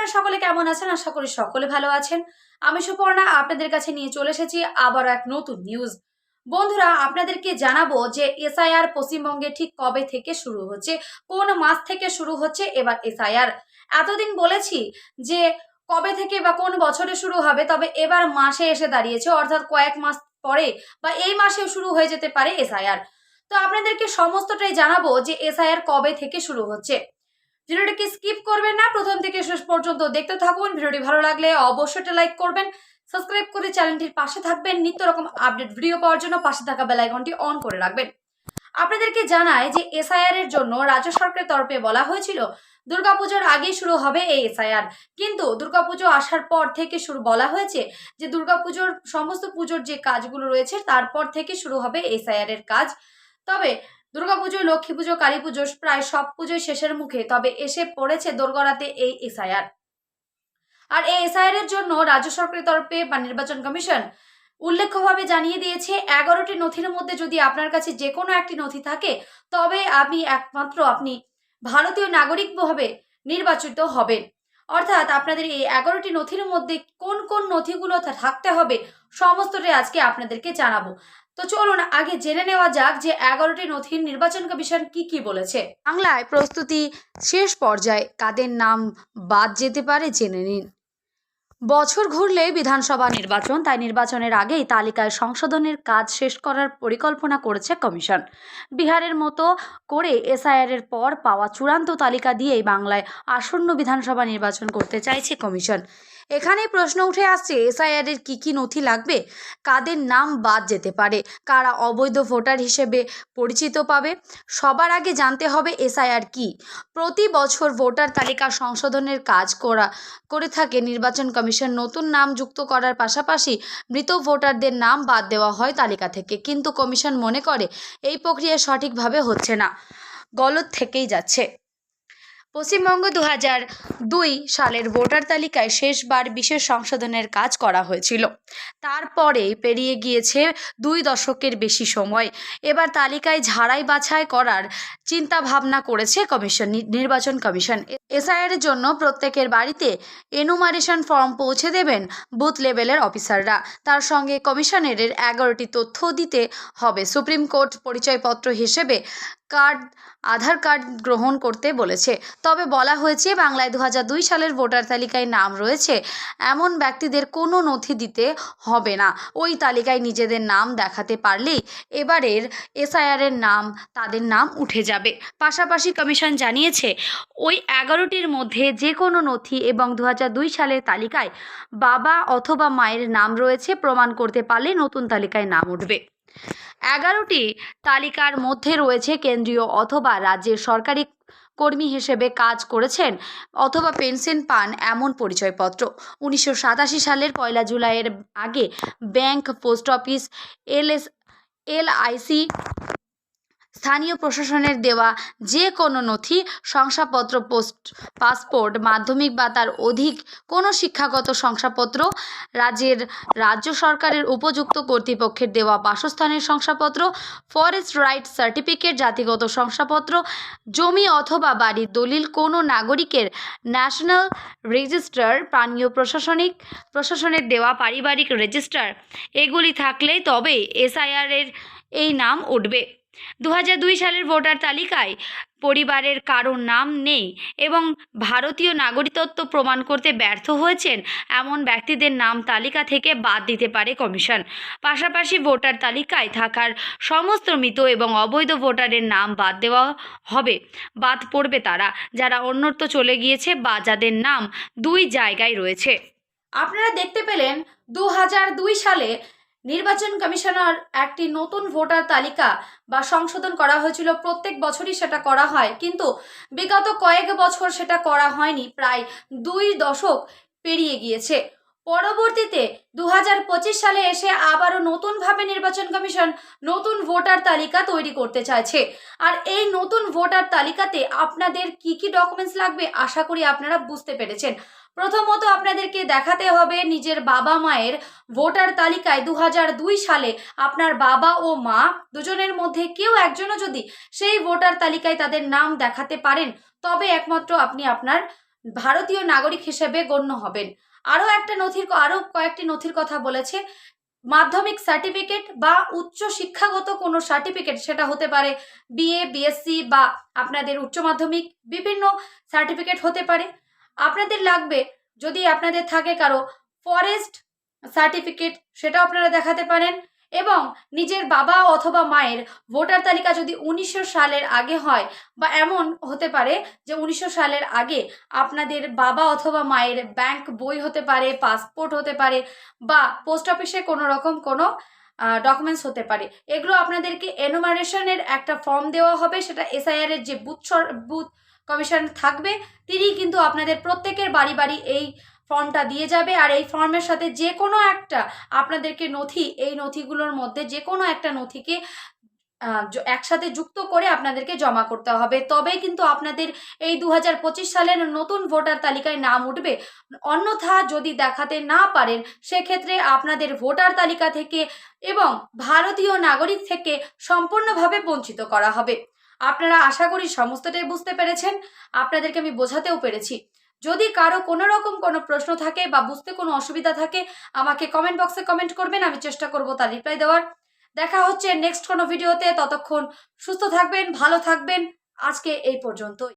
আপনারা সকলে কেমন আছেন? আশা করি সকলে ভালো আছেন। আমি সুপর্ণা, আপনাদের কাছে নিয়ে চলে এসেছি আবার এক নতুন নিউজ বন্ধুরা, আপনাদেরকে জানাব যে এসআইআর পশ্চিমবঙ্গে ঠিক কবে থেকে শুরু হচ্ছে, কোন মাস থেকে শুরু হচ্ছে এবার এসআইআর এতদিন বলেছি যে কবে থেকে বা কোন বছরে শুরু হবে, তবে এবার মাসে এসে দাঁড়িয়েছে, অর্থাৎ কয়েক মাস পরে বা এই মাসেও শুরু হয়ে যেতে পারে এসআইআর তো আপনাদেরকে সমস্তটাই জানাব যে এসআইআর কবে থেকে শুরু হচ্ছে। ভিডিওটিকে স্কিপ করবেন না, প্রথম থেকে শেষ পর্যন্ত দেখতে থাকুন। ভিডিওটি ভালো লাগলে অবশ্যই একটা লাইক করবেন, সাবস্ক্রাইব করে চ্যানেলটির পাশে থাকবেন, নিত্য রকম আপডেট ভিডিও পাওয়ার জন্য পাশে থাকা বেল আইকনটি অন করে রাখবেন। আপনাদেরকে জানায় যে এসআইআর এর জন্য রাজ্য সরকারের তরফে বলা হয়েছিল, দুর্গাপুজোর আগেই শুরু হবে এই এসআইআর। কিন্তু দুর্গাপুজো আসার পর থেকে শুরু বলা হয়েছে যে দুর্গাপুজোর সমস্ত পুজোর যে কাজগুলো রয়েছে, তারপর থেকে শুরু হবে এসআইআর এর কাজ। তবে দুর্গাপুজো লক্ষ্মী পুজো, কালী পুজো প্রায় সব পুজোই শেষের মুখে, তবে এসে পড়েছে দোরগড়াতে এই এসআইআর। আর এই এসআইআর এর জন্য রাজ্য সরকারের তরফে বা নির্বাচন কমিশন উল্লেখ্যভাবে জানিয়ে দিয়েছে, এগারোটি নথির মধ্যে যদি আপনার কাছে যে কোনো একটি নথি থাকে, তবে আপনি একমাত্র আপনি ভারতীয় নাগরিকভাবে নির্বাচিত হবেন। অর্থাৎ আপনাদের এই এগারোটি নথির মধ্যে কোন কোন নথিগুলো থাকতে হবে, সমস্তটাই আজকে আপনাদেরকে জানাব। তো চলুন আগে জেনে নেওয়া যাক যে এগারোটি নথির নির্বাচন কমিশন কি কি বলেছে। বাংলায় প্রস্তুতি শেষ পর্যায়ে কাদের নাম বাদ যেতে পারে জেনে নিন। বছর ঘুরলে বিধানসভা নির্বাচন, তাই নির্বাচনের আগেই তালিকায় সংশোধনের কাজ শেষ করার পরিকল্পনা করেছে কমিশন। বিহারের মতো করে এসআইআর এর পর পাওয়া চূড়ান্ত তালিকা দিয়েই বাংলায় আসন্ন বিধানসভা নির্বাচন করতে চাইছে কমিশন। এখানেই প্রশ্ন উঠে আসছে এসআইআর এর কী কী নথি লাগবে? কাদের নাম বাদ যেতে পারে? কারা অবৈধ ভোটার হিসেবে পরিচিত পাবে? সবার আগে জানতে হবে এসআইআর কি। প্রতি বছর ভোটার তালিকা সংশোধনের কাজ করা, করে থাকে নির্বাচন কমিশন। নতুন নাম যুক্ত করার পাশাপাশি মৃত ভোটারদের নাম বাদ দেওয়া হয় তালিকা থেকে। কিন্তু কমিশন মনে করে, এই প্রক্রিয়া সঠিকভাবে হচ্ছে না। গলত থেকেই যাচ্ছে। পশ্চিমবঙ্গ দু দুই সালের ভোটার তালিকায় শেষবার বিশেষ সংশোধনের কাজ করা হয়েছিল। তারপরে পেরিয়ে গিয়েছে দুই দশকের বেশি সময়। এবার তালিকায় ঝাড়াই বাছাই করার চিন্তা ভাবনা করেছে কমিশন নির্বাচন কমিশন। এসআইআর জন্য প্রত্যেকের বাড়িতে এনুমারেশন ফর্ম পৌঁছে দেবেন বুথ লেভেলের অফিসাররা। তার সঙ্গে কমিশনের এগারোটি তথ্য দিতে হবে। সুপ্রিম কোর্ট পরিচয়পত্র হিসেবে কার্ড, আধার কার্ড গ্রহণ করতে বলেছে। তবে বলা হয়েছে, বাংলায় দু হাজার দুই সালের ভোটার তালিকায় নাম রয়েছে, এমন ব্যক্তিদের কোনো নথি দিতে হবে না। ওই তালিকায় নিজেদের নাম দেখাতে পারলেই এবারের এসআইআর এর নাম, তাদের নাম উঠে যাবে। পাশাপাশি কমিশন জানিয়েছে, ওই এগারোটির মধ্যে যে কোনো নথি এবং দু হাজার দুই সালের তালিকায় বাবা অথবা মায়ের নাম রয়েছে, প্রমাণ করতে পারলে নতুন তালিকায় নাম উঠবে। এগারোটি তালিকার মধ্যে রয়েছে কেন্দ্রীয় অথবা রাজ্যের সরকারি কর্মী হিসেবে কাজ করেছেন অথবা পেনশন পান এমন পরিচয়পত্র। উনিশশো সাতাশি সালের পয়লা জুলাইয়ের আগে bank post office, LS, LIC স্থানীয় প্রশাসনের দেওয়া যে কোনো নথি, শংসাপত্র, পোস্ট, পাসপোর্ট, মাধ্যমিক বা তার অধিক কোনো শিক্ষাগত শংসাপত্র রাজ্যের রাজ্য সরকারের উপযুক্ত কর্তৃপক্ষের দেওয়া বাসস্থানের শংসাপত্র, ফরেস্ট রাইট সার্টিফিকেট, জাতিগত শংসাপত্র, জমি অথবা বাড়ির দলিল কোনো নাগরিকের ন্যাশনাল রেজিস্টার পানীয় প্রশাসনিক, প্রশাসনের দেওয়া পারিবারিক রেজিস্টার, এগুলি থাকলেই তবে এসআইআর এর এই নাম উঠবে। দু হাজার দুই সালের ভোটার তালিকায় পরিবারের কারও নাম নেই এবং ভারতীয় নাগরিকত্ব প্রমাণ করতে ব্যর্থ হয়েছেন এমন ব্যক্তিদের নাম তালিকা থেকে বাদ দিতে পারে কমিশন। পাশাপাশি ভোটার তালিকায় থাকার সমস্ত মৃত এবং অবৈধ ভোটারের নাম বাদ দেওয়া হবে। বাদ পড়বে তারা, যারা অন্যত্র চলে গিয়েছে বা যাদের নাম দুই জায়গায় রয়েছে। আপনারা দেখতে পেলেন দু সালে নির্বাচন কমিশনার একটি নতুন ভোটার তালিকা বা সংশোধন করা হয়েছিল। প্রত্যেক বছরই সেটা করা হয়, কিন্তু বিগত কয়েক বছর সেটা করা হয়নি। প্রায় দুই দশক পেরিয়ে গিয়েছে। পরবর্তীতে দু হাজার পঁচিশ সালে এসে আবারও নতুনভাবে নির্বাচন কমিশন নতুন ভোটার তালিকা তৈরি করতে চাইছে। আর এই নতুন ভোটার তালিকাতে আপনাদের কি কি ডকুমেন্টস লাগবে আশা করি আপনারা বুঝতে পেরেছেন। প্রথমত আপনাদেরকে দেখাতে হবে নিজের বাবা মায়ের ভোটার তালিকায় দু সালে আপনার বাবা ও মা দুজনের মধ্যে কেউ একজনও যদি সেই ভোটার তালিকায় তাদের নাম দেখাতে পারেন, তবে একমাত্র আপনি আপনার ভারতীয় নাগরিক হিসেবে গণ্য হবেন। আরও একটা নথির আরও কয়েকটি নথির কথা বলেছে। মাধ্যমিক সার্টিফিকেট বা উচ্চ শিক্ষাগত কোনো সার্টিফিকেট, সেটা হতে পারে বিএ, বিএসসি বা আপনাদের উচ্চ মাধ্যমিক, বিভিন্ন সার্টিফিকেট হতে পারে। আপনাদের লাগবে, যদি আপনাদের থাকে কারও ফরেস্ট সার্টিফিকেট সেটাও আপনারা দেখাতে পারেন। এবং নিজের বাবা অথবা মায়ের ভোটার তালিকা যদি উনিশশো সালের আগে হয়, বা এমন হতে পারে যে উনিশশো সালের আগে আপনাদের বাবা অথবা মায়ের ব্যাংক বই হতে পারে পাসপোর্ট হতে পারে, বা পোস্ট অফিসে কোনো রকম কোনো ডকুমেন্টস হতে পারে। এগুলো আপনাদেরকে এনোমারেশনের একটা ফর্ম দেওয়া হবে, সেটা এসআইআর এর যে বুথ বুথ কমিশন থাকবে তিনি কিন্তু আপনাদের প্রত্যেকের বাড়ি বাড়ি এই ফর্মটা দিয়ে যাবে। আর এই ফর্মের সাথে যে কোনো একটা আপনাদেরকে নথি, এই নথিগুলোর মধ্যে যে কোনো একটা নথিকে একসাথে যুক্ত করে আপনাদেরকে জমা করতে হবে। তবেই কিন্তু আপনাদের এই দু হাজার পঁচিশ সালের নতুন ভোটার তালিকায় নাম উঠবে। অন্যথা যদি দেখাতে না পারেন, সেক্ষেত্রে আপনাদের ভোটার তালিকা থেকে এবং ভারতীয় নাগরিক থেকে সম্পূর্ণভাবে বঞ্চিত করা হবে। আপনারা আশা করি সমস্তটাই বুঝতে পেরেছেন। আপনাদেরকে আমি বোঝাতেও পেরেছি। যদি কারও কোনো রকম কোনো প্রশ্ন থাকে বা বুঝতে কোনো অসুবিধা থাকে, আমাকে কমেন্ট বক্সে কমেন্ট করবেন, আমি চেষ্টা করব তার রিপ্লাই দেওয়ার। দেখা হচ্ছে নেক্সট কোনো ভিডিওতে ততক্ষণ সুস্থ থাকবেন, ভালো থাকবেন। আজকে এই পর্যন্তই।